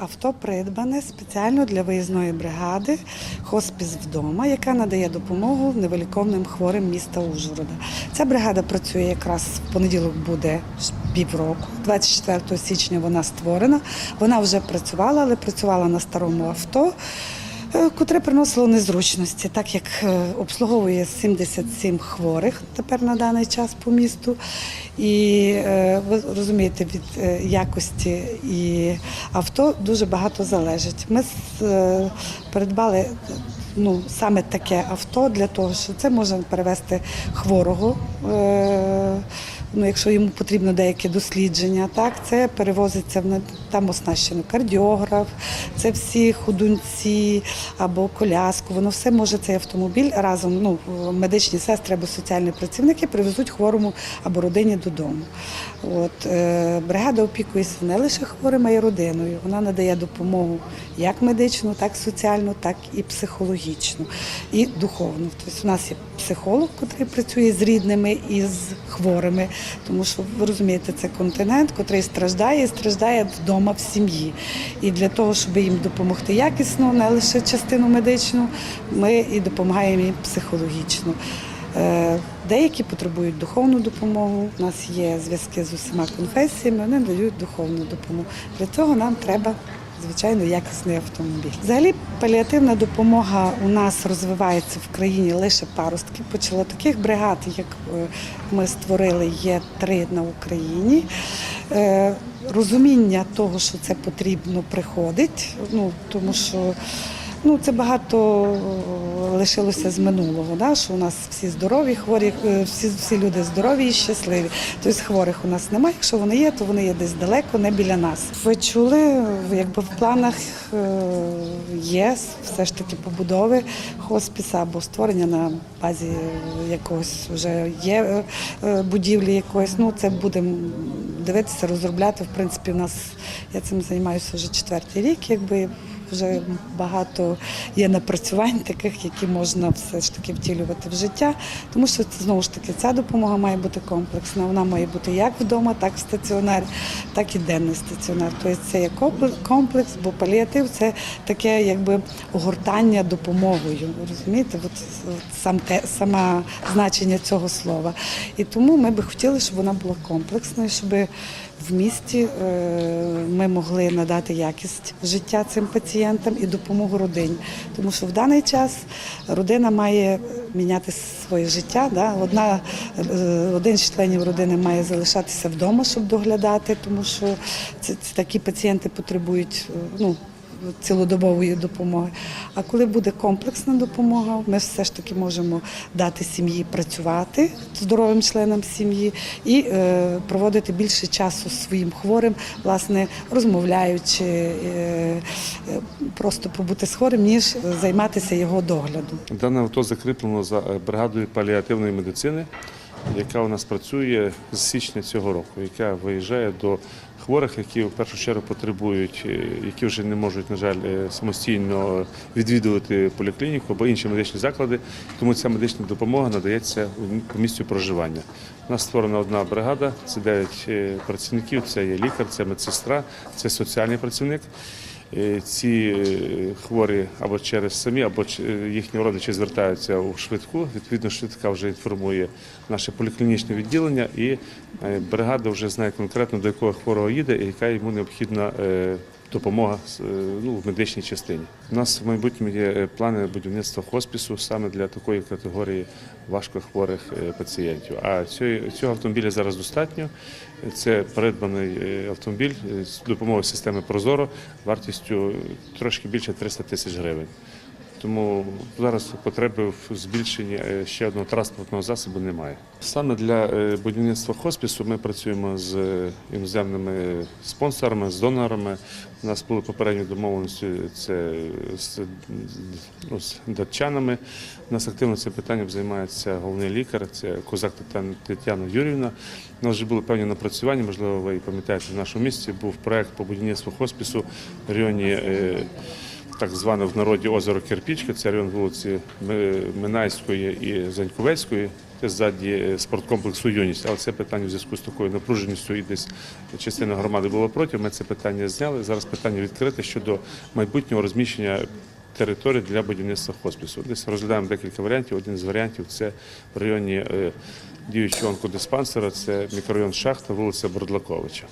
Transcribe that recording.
авто придбане спеціально для виїзної бригади Хоспіс вдома, яка надає допомогу невеликовним хворим міста Ужгорода. Ця бригада працює якраз в понеділок буде півроку. 24 січня вона створена. Вона вже працювала, але працювала на старому авто. Е, Котре приносило незручності, так як е, обслуговує 77 хворих тепер на даний час по місту. І е, ви розумієте, від якості і авто дуже багато залежить. Ми е, ну, саме таке авто для того, що це може перевезти хворого. Ну, якщо йому потрібно деяке дослідження, так це перевозиться в там оснащено кардіограф, це всі ходунці або коляску. Воно все може цей автомобіль разом. Ну медичні сестри або соціальні працівники привезуть хворому або родині додому. От е, бригада опікується не лише хворим, а й родиною. Вона надає допомогу як медичну, так соціальну, так і психологічну, і духовну. Тобто у нас є психолог, який працює з рідними і з хворими, тому що ви розумієте, це континент, який страждає і страждає вдома в сім'ї. І для того, щоб їм допомогти якісно, не лише частину медичну, ми і допомагаємо їм психологічно. Е, Деякі потребують духовну допомогу. У нас є зв'язки з усіма конфесіями, вони дають духовну допомогу. Для цього нам треба. Звичайно, якісний автомобіль. Взагалі, паліативна допомога у нас розвивається в країні лише паростки. Почало таких бригад, як е, ми створили, є три на Україні. Е, Розуміння того, що це потрібно, приходить. Ну тому що Ну, це багато е, лишилося з минулого, да? що у нас всі здорові, хворі, е, всі, всі люди здорові і щасливі. Тобто хворих у нас немає. Якщо вони є, то вони є десь далеко, не біля нас. Ви чули, якби в планах е, є все ж таки побудови хоспіса або створення на базі якогось вже є будівлі якоїсь. Ну, це будемо дивитися, розробляти. В принципі, у нас я цим займаюся вже четвертий рік, якби вже багато є напрацювань таких, які можна все ж таки втілювати в життя. Тому що це знову ж таки ця допомога має бути комплексна. Вона має бути як вдома, так в стаціонарі, так і денний стаціонар. Тобто це є комплекс- бо паліатив це таке якби огортання допомогою. Розумієте, от сам те саме значення цього слова. І тому ми би хотіли, щоб вона була комплексною, щоб в місті е, ми могли надати якість життя цим пацієнтам і допомогу родині. Тому що в даний час родина має міняти своє життя. Да? Одна, е, один з членів родини має залишатися вдома, щоб доглядати, тому що це, це такі пацієнти потребують. е, Ну, цілодобової допомоги. А коли буде комплексна допомога, ми все ж таки можемо дати сім'ї працювати здоровим членам сім'ї і е, проводити більше часу своїм хворим, власне, розмовляючи, е, просто побути з хворим, ніж займатися його доглядом. Дане авто закріплено за е, бригадою паліативної медицини, яка у нас працює з січня цього року, яка виїжджає до хворих, які в першу чергу потребують, е, які вже не можуть, на жаль, е, самостійно відвідувати поліклініку або інші медичні заклади. Тому ця медична допомога надається у місцю проживання. У нас створена одна бригада, це 9 працівників. Це є лікар, це медсестра, це соціальний працівник. Е, Ці е, хворі або через самі, або е, їхні родичі звертаються у швидку. Відповідно, швидка вже інформує наше поліклінічне відділення, і бригада вже знає конкретно до якого хворого їде і яка йому необхідна допомога е, ну, в медичній частині. У нас в майбутньому є е, плани будівництва хоспісу саме для такої категорії важкохворих е, пацієнтів. А цього, автомобіля зараз достатньо. Це придбаний автомобіль з допомогою системи Прозоро вартістю трошки більше 300 тисяч гривень. Тому зараз потреби в збільшенні е, ще одного транспортного засобу немає. Саме для е, будівництва хоспісу ми працюємо з е, іноземними спонсорами, з донорами. У нас були попередні домовленості це з, ну, з датчанами. У нас активно цим питанням займається головний лікар, це Козак Тетяна Юрівна. У нас вже були певні напрацювання, можливо, ви пам'ятаєте, в нашому місті був проект по будівництву хоспісу в районі. Так зване в народі озеро Кирпічка, це район вулиці Минайської і Заньковецької. Це ззаді е, спорткомплексу Юність. Але це питання в зв'язку з такою напруженістю і десь частина громади була проти. Ми це питання зняли. Зараз питання відкрите щодо майбутнього розміщення території для будівництва хоспісу. Десь розглядаємо декілька варіантів. Один з варіантів це в районі е, діючого онкодиспансера, це мікрорайон Шахта, вулиця Бордлаковича.